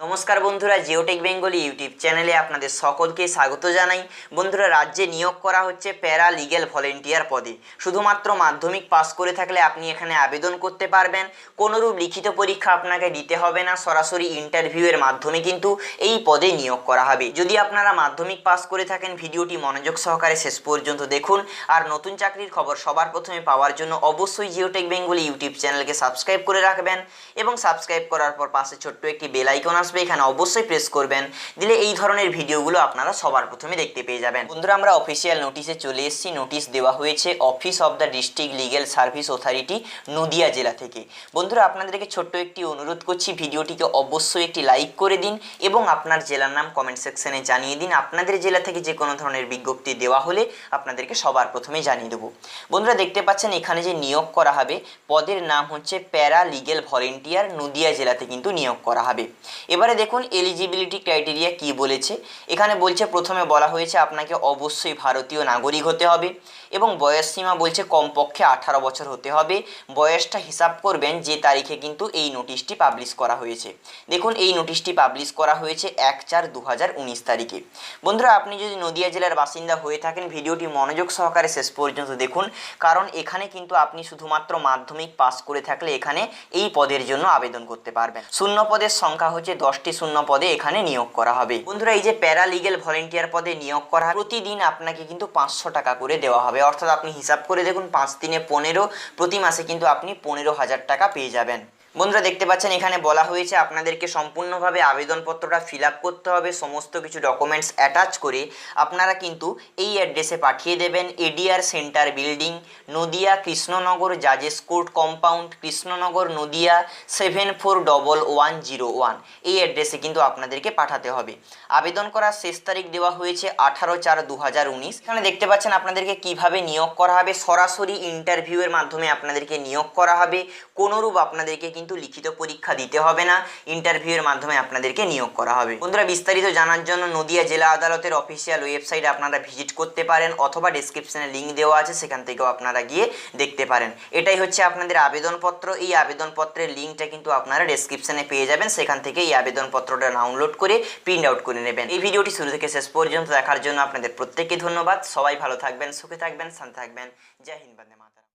নমস্কার বন্ধুরা Geotech Bengali YouTube চ্যানেলে আপনাদের সকলকে স্বাগত জানাই। বন্ধুরা, রাজ্যে নিয়োগ করা হচ্ছে প্যারা লিগেল ভলেন্টিয়ার পদে। শুধুমাত্র মাধ্যমিক পাস করে থাকলে আপনি এখানে আবেদন করতে পারবেন। কোনোরূপ লিখিত পরীক্ষা আপনাকে দিতে হবে না, সরাসরি ইন্টারভিউয়ের মাধ্যমে কিন্তু এই পদে নিয়োগ করা হবে। যদি আপনারা মাধ্যমিক পাস করে থাকেন, ভিডিওটি মনোযোগ সহকারে শেষ পর্যন্ত দেখুন। আর নতুন চাকরির খবর সবার প্রথমে পাওয়ার জন্য অবশ্যই জিওটেক বেঙ্গলি ইউটিউব চ্যানেলকে সাবস্ক্রাইব করে রাখবেন এবং সাবস্ক্রাইব করার পর পাশে ছোট্ট একটি বেল আইকন আসবে, এখানে অবশ্যই প্রেস করবেন। দিলে এই ধরনের ভিডিওগুলো আপনারা সবার প্রথমে দেখতে পেয়ে যাবেন। বন্ধুরা, আমরা অফিসিয়াল নোটিশে চলে এসেছি। নোটিশ দেওয়া হয়েছে office of the district legal service authority Nadia জেলা থেকে। বন্ধুরা, আপনাদেরকে ছোট্ট একটি অনুরোধ করছি, ভিডিওটিকে অবশ্যই একটি লাইক করে দিন এবং আপনার জেলার নাম কমেন্ট সেকশনে জানিয়ে দিন। আপনাদের জেলা থেকে যে কোনো ধরনের বিজ্ঞপ্তি দেওয়া হলে আপনাদেরকে সবার প্রথমে জানিয়ে দেবো। বন্ধুরা, দেখতে পাচ্ছেন এখানে যে নিয়োগ করা হবে, পদের নাম হচ্ছে প্যারা লিগেল ভলেন্টিয়ার নদিয়া জেলাতে কিন্তু নিয়োগ করা হবে। এবারে দেখুন এলিজিবিলিটি ক্রাইটেরিয়া কি বলেছে। এখানে বলছে প্রথমে বলা হয়েছে আপনাকে অবশ্যই ভারতীয় নাগরিক হতে হবে এবং বয়স সীমা বলছে কমপক্ষে আঠারো বছর হতে হবে। বয়সটা হিসাব করবেন যে তারিখে কিন্তু এই নোটিশটি পাবলিশ করা হয়েছে। দেখুন এই নোটিশটি পাবলিশ করা হয়েছে এক চার দু তারিখে। বন্ধুরা, আপনি যদি নদিয়া জেলার বাসিন্দা হয়ে থাকেন, ভিডিওটি মনোযোগ সহকারে শেষ পর্যন্ত দেখুন। কারণ এখানে কিন্তু আপনি শুধুমাত্র মাধ্যমিক পাস করে থাকলে এখানে এই পদের জন্য আবেদন করতে পারবেন। শূন্য পদের সংখ্যা হচ্ছে দশটি শূন্য পদে এখানে নিয়োগ করা হবে। বন্ধুরা, এই যে প্যারা লিগেল ভলেন্টিয়ার পদে নিয়োগ করা প্রতিদিন আপনাকে কিন্তু পাঁচশো টাকা করে দেওয়া হবে। অর্থাৎ আপনি হিসাব করে দেখুন, পাঁচ দিনে পনেরো, প্রতি মাসে কিন্তু আপনি পনেরো হাজার টাকা পেয়ে যাবেন। বন্ধুরা দেখতে পাচ্ছেন, এখানে বলা হয়েছে আপনাদেরকে সম্পূর্ণভাবে আবেদনপত্রটা ফিল করতে হবে, সমস্ত কিছু ডকুমেন্টস অ্যাটাচ করে আপনারা কিন্তু এই অ্যাড্রেসে পাঠিয়ে দেবেন, ADR centre building, Nadia Krishnanagar জাজেস court compound, Krishnanagar Nadia seven four double one zero one. এই অ্যাড্রেসে কিন্তু আপনাদেরকে পাঠাতে হবে। আবেদন করার শেষ তারিখ দেওয়া হয়েছে আঠারো চার দু হাজার উনিশ। এখানে দেখতে পাচ্ছেন, আপনাদেরকে কীভাবে নিয়োগ করা হবে, সরাসরি ইন্টারভিউয়ের মাধ্যমে আপনাদেরকে নিয়োগ করা হবে। কোনোরূপ আপনাদেরকে কিন্তু লিখিত পরীক্ষা দিতে হবে না ইন্টারভিউয়ের মাধ্যমে আপনাদেরকে নিয়োগ করা হবে। বন্ধুরা, বিস্তারিত জানার জন্য নদিয়া জেলা আদালতের অফিসিয়াল ওয়েবসাইটে আপনারা ভিজিট করতে পারেন অথবা ডিসক্রিপশনে লিঙ্ক দেওয়া আছে, সেখান থেকেও আপনারা গিয়ে দেখতে পারেন। এটাই হচ্ছে আপনাদের আবেদনপত্র। এই আবেদনপত্রের লিঙ্কটা কিন্তু আপনারা ডেসক্রিপশনে পেয়ে যাবেন। সেখান থেকে এই আবেদনপত্রটা ডাউনলোড করে প্রিন্ট আউট করে নেবেন। এই ভিডিওটি শুরু থেকে শেষ পর্যন্ত দেখার জন্য আপনাদের প্রত্যেককে ধন্যবাদ। সবাই ভালো থাকবেন, সুখে থাকবেন, শান্তি থাকবেন। জয় হিন্দ, বন্দে মাতরম।